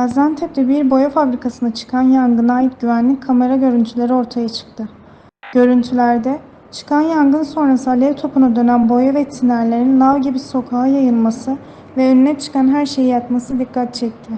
Gaziantep'te bir boya fabrikasında çıkan yangına ait güvenlik kamera görüntüleri ortaya çıktı. Görüntülerde çıkan yangın sonrası alev topuna dönen boya ve tinerlerin lav gibi sokağa yayılması ve önüne çıkan her şeyi yakması dikkat çekti.